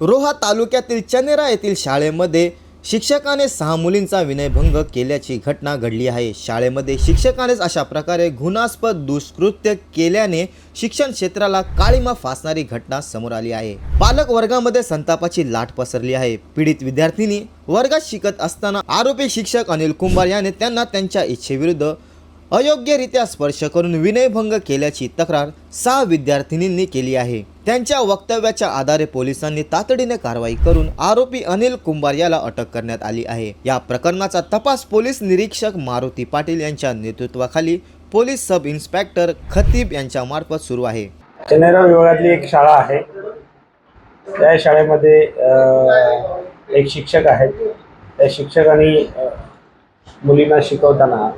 रोहा तालुक्यातील चनेरा येथील शाळेमध्ये शिक्षकाने सहा मुलींचा विनयभंग केल्याची घटना घडली आहे. शाळेमध्ये शिक्षकानेच अशा प्रकारे गुन्हास्पद दुष्कृत्य केल्याने शिक्षण क्षेत्राला काळीमा फासणारी घटना समोर आली आहे. पालक वर्गामध्ये संतापाची लाट पसरली आहे. पीडित विद्यार्थिनी वर्गात शिकत असताना आरोपी शिक्षक अनिल कुंभार याने त्यांना त्यांच्या इच्छेविरुद्ध अयोग्यरित्या स्पर्श करून विनयभंग केल्याची तक्रार सहा विद्यार्थिनींनी केली आहे. त्यांच्या वक्तव्याच्या आधारे पोलिसांनी तातडीने कारवाई करून आरोपी अनिल कुंभार याला अटक करण्यात आली आहे. या प्रकरणाचा तपास पोलीस निरीक्षक मारुती पाटील यांच्या नेतृत्वाखाली पोलीस सब इन्स्पेक्टर खतीब यांच्या मार्फत सुरू आहे. विभागातली एक शाळा आहे. त्या शाळेमध्ये एक शिक्षक आहेत. त्या शिक्षकांनी मुलींना शिकवताना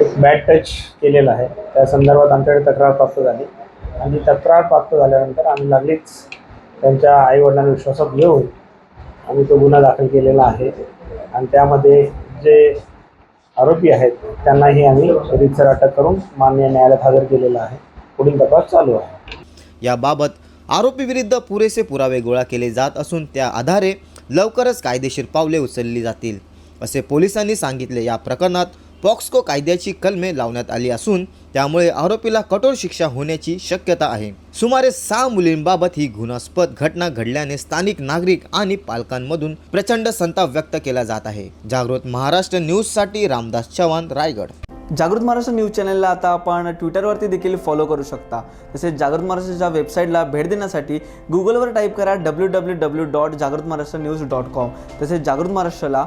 एक बॅड टच केलेला आहे. त्या संदर्भात आमच्याकडे तक्रार प्राप्त झाली. आणि तक्रार प्राप्त झाल्यानंतर आम्ही लागलीच त्यांच्या आईवडिलांना विश्वासात घेऊन आम्ही तो गुन्हा दाखल केलेला आहे. आणि त्यामध्ये जे आरोपी आहेत त्यांनाही आम्ही रीतसर अटक करून मान्य न्यायालयात हजर केलेला आहे. पुढील तपास चालू आहे. याबाबत आरोपीविरुद्ध पुरेसे पुरावे गोळा केले जात असून त्या आधारे लवकरच कायदेशीर पावले उचलली जातील असे पोलिसांनी सांगितले. या प्रकरणात पॉक्सको कायद्याची कलमे लावण्यात आली असून त्यामुळे आरोपीला कठोर शिक्षा होण्याची शक्यता आहे. सुमारे सहा मुलींबाबत ही गुन्हास्पद घटना घडल्याने स्थानिक नागरिक आणि पालकांमधून प्रचंड संताप व्यक्त केला जात आहे. जागृत महाराष्ट्र न्यूजसाठी रामदास चव्हाण रायगड. जागृत महाराष्ट्र न्यूज चॅनलला आता आपण ट्विटरवरती देखील फॉलो करू शकता. तसेच जागृत महाराष्ट्राच्या वेबसाईटला भेट देण्यासाठी गुगलवर टाईप करा डब्ल्यू डब्ल्यू डब्ल्यू डॉट जागृत महाराष्ट्र न्यूज डॉट कॉम तसेच जागृत महाराष्ट्राला